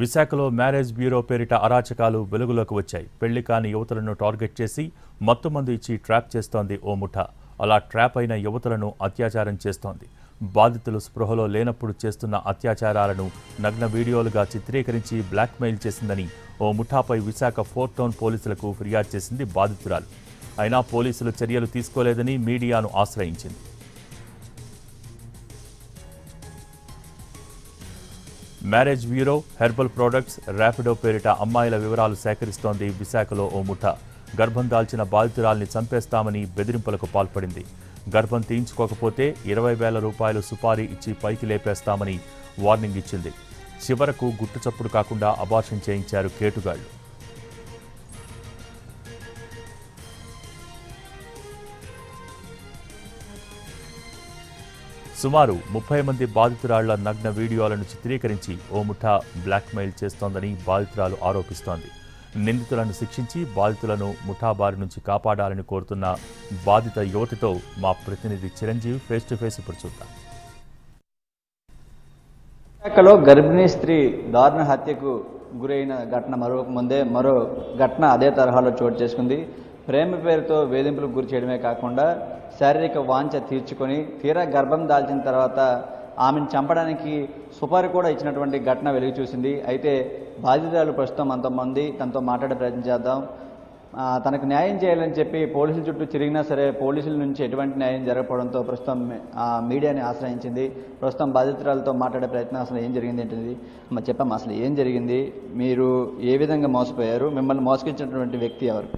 విశాఖలో marriage bureau పేరిట అరాచకాలు వెలుగులోకి వచ్చాయి. పెళ్ళి కాని యువతులను టార్గెట్ చేసి మత్తుమందు ఇచ్చి ట్రాప్ చేస్తోంది ఓ ముఠ. అలా ట్రాప్ అయిన యువతులను అత్యాచారం చేస్తోంది. బాధితులు స్పృహలో లేనప్పుడు చేస్తున్న అత్యాచారాలను నగ్న వీడియోలుగా చిత్రీకరించి బ్లాక్మెయిల్ చేసిందని ఓ ముఠాపై విశాఖ ఫోర్ టౌన్ పోలీసులకు ఫిర్యాదు చేసింది బాధితురాలు. అయినా పోలీసులు చర్యలు తీసుకోలేదని మీడియాను ఆశ్రయించింది. Marriage bureau herbal products Rapido పేరిట అమ్మాయిల వివరాలు సేకరిస్తోంది విశాఖలో ఓ ముఠ. గర్భం దాల్చిన బాధితురాల్ని చంపేస్తామని బెదిరింపులకు పాల్పడింది. గర్భం తీయించుకోకపోతే ఇరవై వేల రూపాయలు సుపారీ ఇచ్చి పైకి లేపేస్తామని వార్నింగ్ ఇచ్చింది. చివరకు గుట్టు చప్పుడు కాకుండా అబార్షన్ చేయించారు కేటుగాళ్ళు సుమారు ముప్పై మంది బాధితురాళ్ళ నగ్న వీడియోలను చిత్రీకరించి ఓ ముఠా బ్లాక్మెయిల్ చేస్తోందని బాధితురాలు ఆరోపిస్తోంది. నిందితులను శిక్షించి బాధితులను ముఠాబారి నుంచి కాపాడాలని కోరుతున్న బాధిత యువతితో మా ప్రతినిధి చిరంజీవి ఫేస్ టు ఫేస్ ఇప్పుడు చూద్దాం. విశాఖలో గర్భిణీ స్త్రీ దారుణ హత్యకు గురైన ఘటన మరో ముందే మరో ఘటన అదే తరహాలో చోటు చేసుకుంది. ప్రేమ పేరుతో వేధింపులకు గురి చేయడమే కాకుండా శారీరక వాంఛ తీర్చుకొని తీరా గర్భం దాల్చిన తర్వాత ఆమెను చంపడానికి సుపారీ కూడా ఇచ్చినటువంటి ఘటన వెలుగు చూసింది. అయితే బాధితురాలు ప్రస్తుతం అంతమంది తనతో మాట్లాడే ప్రయత్నం చేద్దాం. తనకు న్యాయం చేయాలని చెప్పి పోలీసుల చుట్టూ తిరిగినా సరే పోలీసుల నుంచి ఎటువంటి న్యాయం జరగకపోవడంతో ప్రస్తుతం మీడియాని ఆశ్రయించింది. ప్రస్తుతం బాధితురాలతో మాట్లాడే ప్రయత్నం అసలు ఏం జరిగింది ఏంటిది? మరి చెప్పాము అసలు ఏం జరిగింది? మీరు ఏ విధంగా మోసపోయారు? మిమ్మల్ని మోసగించినటువంటి వ్యక్తి ఎవరు?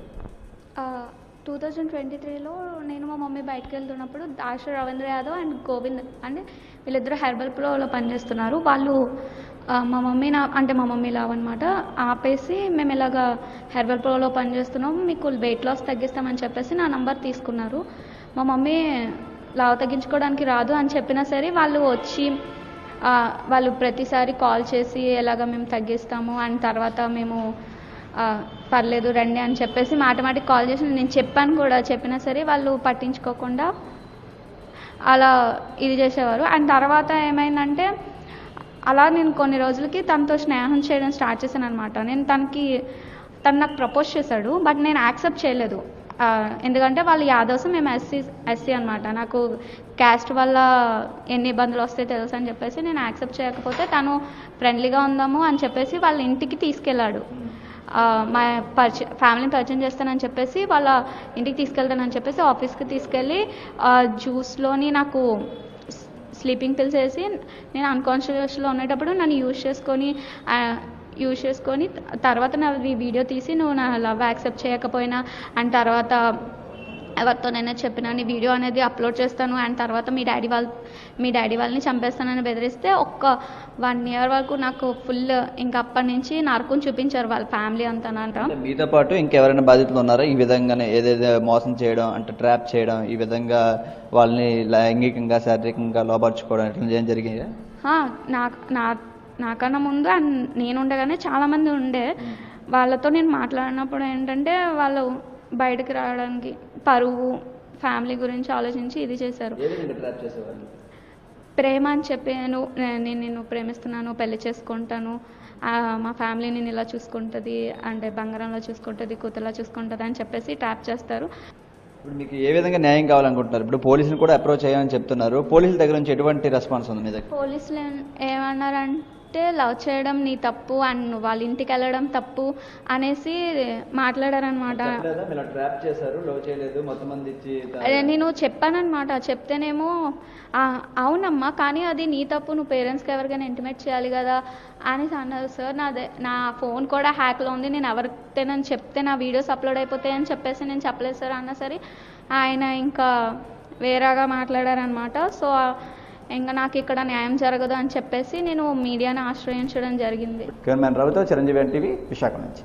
టూ థౌజండ్ ట్వంటీ త్రీలో నేను మా మమ్మీ బయటకు వెళ్తున్నప్పుడు దాష రవీంద్ర యాదవ్ అండ్ గోవింద్ అంటే వీళ్ళిద్దరు హెర్బల్ ప్రోలో పనిచేస్తున్నారు. వాళ్ళు మా మమ్మీ నా అంటే మా మమ్మీ లావ్ అనమాట ఆపేసి మేము ఇలాగ హెర్బల్ ప్రోలో పనిచేస్తున్నాం. మీకు వెయిట్ లాస్ తగ్గిస్తామని చెప్పేసి నా నంబర్ తీసుకున్నారు. మా మమ్మీ లావ్ తగ్గించుకోవడానికి రాదు అని చెప్పినా సరే వాళ్ళు వచ్చి వాళ్ళు ప్రతిసారి కాల్ చేసి ఎలాగ మేము తగ్గిస్తాము. అండ్ తర్వాత మేము పర్లేదు రండి అని చెప్పేసి మాటమాటికి కాల్ చేసి నేను చెప్పాను కూడా చెప్పినా సరే వాళ్ళు పట్టించుకోకుండా అలా ఇది చేసేవారు. అండ్ తర్వాత ఏమైందంటే అలా నేను కొన్ని రోజులకి తనతో స్నేహం చేయడం స్టార్ట్ చేశాను అనమాట నేను తనకి తను నాకు ప్రపోజ్ చేశాడు బట్ నేను యాక్సెప్ట్ చేయలేదు. ఎందుకంటే వాళ్ళు యాదవ్స్ మేము ఎస్సీ ఎస్సీ అనమాట నాకు క్యాస్ట్ వల్ల ఎన్ని ఇబ్బందులు వస్తాయి తెలుసు అని చెప్పేసి నేను యాక్సెప్ట్ చేయకపోతే తను ఫ్రెండ్లీగా ఉందాము అని చెప్పేసి వాళ్ళ ఇంటికి తీసుకెళ్ళాడు. మా పరిచయం ఫ్యామిలీని పరిచయం చేస్తానని చెప్పేసి వాళ్ళ ఇంటికి తీసుకెళ్తానని చెప్పేసి ఆఫీస్కి తీసుకెళ్ళి ఆ, జ్యూస్లోని నాకు స్లీపింగ్ పిల్స్ వేసి నేను అన్కాన్షియస్లో ఉండేటప్పుడు నన్ను యూజ్ చేసుకొని యూజ్ చేసుకొని తర్వాత నా వీడియో తీసి నువ్వు నా లవ్ యాక్సెప్ట్ చేయకపోయినా అండ్ తర్వాత ఎవరితోనైనా చెప్పినా నీ వీడియో అనేది అప్లోడ్ చేస్తాను అండ్ తర్వాత మీ డాడీ వాళ్ళ మీ డాడీ వాళ్ళని చంపేస్తానని బెదిరిస్తే ఒక్క వన్ ఇయర్ వరకు నాకు ఫుల్ ఇంకా అప్పటి నుంచి నరకం చూపించారు వాళ్ళ ఫ్యామిలీ అంతానంట మీతో పాటు ఇంకెవరైనా బాధితులు ఉన్నారా? ఈ విధంగానే ఏదైతే మోసం చేయడం అంటే ట్రాప్ చేయడం ఈ విధంగా వాళ్ళని లైంగికంగా శారీరకంగా లోపరుచుకోవడం ఇట్లా ఏం జరిగింది ఆ, నా నా నాకన్నా ముందు అండ్ నేను ఉండగానే చాలామంది ఉండే. వాళ్ళతో నేను మాట్లాడినప్పుడు ఏంటంటే వాళ్ళు బయటకు రావడానికి పరువు ఫ్యామిలీ గురించి ఆలోచించి ఇది చేశారు. ప్రేమ అని చెప్పి నేను నేను నిన్ను ప్రేమిస్తున్నాను పెళ్ళి చేసుకుంటాను మా ఫ్యామిలీ నేను ఇలా చూసుకుంటుంది అంటే బంగారంలో చూసుకుంటుంది కూతురులా చూసుకుంటుంది అని చెప్పేసి ట్రాప్ చేస్తారు. ఇప్పుడు మీకు ఏ విధంగా న్యాయం కావాలనుకుంటున్నారు? ఇప్పుడు పోలీసులు కూడా అప్రోచ్ అయ్యామని చెప్తున్నారు. పోలీసుల దగ్గర నుంచి ఎటువంటి రెస్పాన్స్ ఉంది మీ దగ్గర? పోలీసులు ఏమన్నారంటే లవ్ చేయడం నీ తప్పు అండ్ వాళ్ళ ఇంటికి వెళ్ళడం తప్పు అనేసి మాట్లాడారనమాట నేను చెప్పానన్నమాట. చెప్తేనేమో "ఆ, అవునమ్మా కానీ అది నీ తప్పు నువ్వు పేరెంట్స్కి ఎవరికైనా ఇంటిమేట్ చేయాలి కదా అనేసి అన్నారు. సార్ నాదే నా ఫోన్ కూడా హ్యాక్లో ఉంది నేను ఎవరికైనా చెప్తే నా వీడియోస్ అప్లోడ్ అయిపోతాయని చెప్పేసి నేను చెప్పలేదు సార్. అన్నా సరే ఆయన ఇంకా వేరేగా మాట్లాడారనమాట సో ఇంకా నాకు ఇక్కడ న్యాయం జరగదు అని చెప్పేసి నేను మీడియాని ఆశ్రయించడం జరిగింది. కెమెరామెన్ రవితో చిరంజీవి ఎన్టీవీ విశాఖ నుంచి.